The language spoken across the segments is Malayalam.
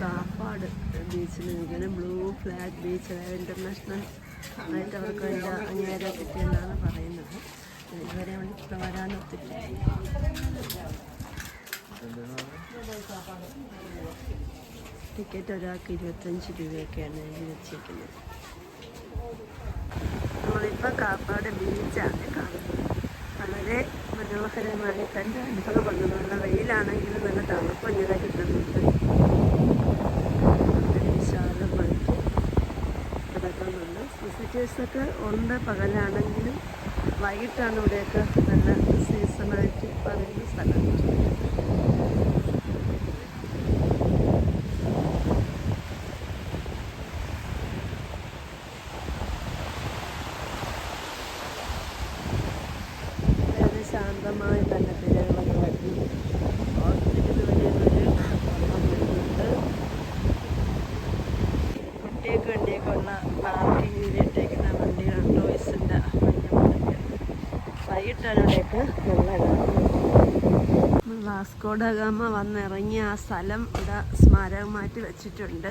കാപ്പാട് ബീച്ചിൽ ഇങ്ങനെ ബ്ലൂ ഫ്ലാഗ് ബീച്ച് അതായത് ഇന്റർനാഷണൽ ആയിട്ട് അവർക്ക് വേണ്ട അംഗീകാരം കിട്ടിയെന്നാണ് പറയുന്നത്. ഇതുവരെ ഇവിടെ വരാനൊത്തില്ല ടിക്കറ്റ് ഒരാൾക്ക് ഇരുപത്തഞ്ച് രൂപയൊക്കെയാണ് എഴുതി വെച്ചിരിക്കുന്നത്. നമ്മളിപ്പോൾ കാപ്പാട് ബീച്ചാണ് കാണുന്നത്. വളരെ മനോഹരമായി കണ്ട് അനുഭവപ്പെടുന്നു നല്ല വെയിലാണെങ്കിലും നല്ല തണുപ്പ് ഇങ്ങനെ കിട്ടുന്നുണ്ട്. വിസിറ്റേഴ്സൊക്കെ ഉണ്ട്. പകലാണെങ്കിലും വൈകിട്ടാണ് ഇവിടെയൊക്കെ നല്ല സീസണായിട്ട് പറയുന്ന സ്ഥലം. ശാന്തമായി തന്നെ കുട്ടികൾക്ക് വേണ്ടിയൊക്കെ ഉള്ള പാർക്കിങ്ങിൽ ഇട്ടേക്കുന്ന വണ്ടികൾ ടോയ്സിന്റെ വണ്ടികളൊക്കെ. വൈകിട്ടാണ് ഇവിടെയൊക്കെ നല്ല നമ്മൾ വാസ്കോഡ ഗാമ വന്നിറങ്ങിയ ആ സ്ഥലം ഇവിടെ സ്മാരകമായിട്ട് വെച്ചിട്ടുണ്ട്.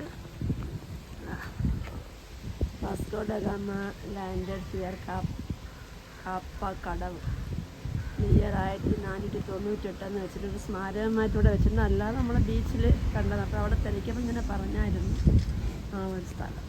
വാസ്കോഡ ഗാമ ലാൻഡഡ് ഹിയർ കാപ്പ് കാപ്പ കടവ്. ഇയർ ആയിരത്തി നാനൂറ്റി തൊണ്ണൂറ്റെട്ടെന്ന് വെച്ചിട്ട് ഒരു സ്മാരകമായിട്ട് ഇവിടെ വെച്ചിട്ടുണ്ട്. അല്ലാതെ നമ്മൾ ബീച്ചിൽ കണ്ടത്. അപ്പോൾ അവിടെ തിരക്കിയപ്പോൾ ഇങ്ങനെ പറഞ്ഞായിരുന്നു. ആ ഒരു സ്ഥലം